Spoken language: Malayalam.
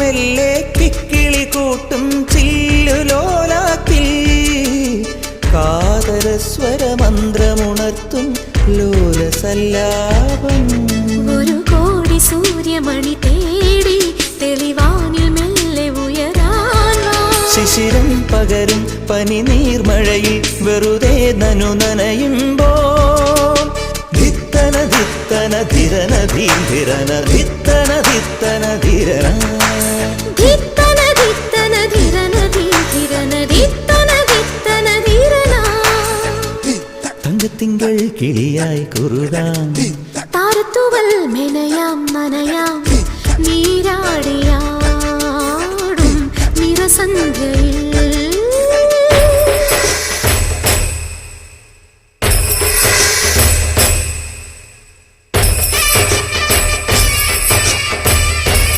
മെല്ലെ കിക്കിളി കൂട്ടും ചില്ലുലോലാക്കി കാതരസ്വര മന്ത്രമുണർത്തും ലോലസല്ലാപം ഒരു കോടി സൂര്യമണി തേടി തെളിവാനിൽ മെല്ലെ ഉയരാൻ. ശിശിരം പകരും പനി നീർമഴയിൽ വെറുതെ നനു നനയുമ്പോൾ ധിത്തന ധിത്തന ധിരന ധീ ധിരന ധിത്തന ധിത്തന ധിരനാ. திங்கள் கிளியாய் குருதாம். தாரத்துவல் மெனையாம் மனையாம்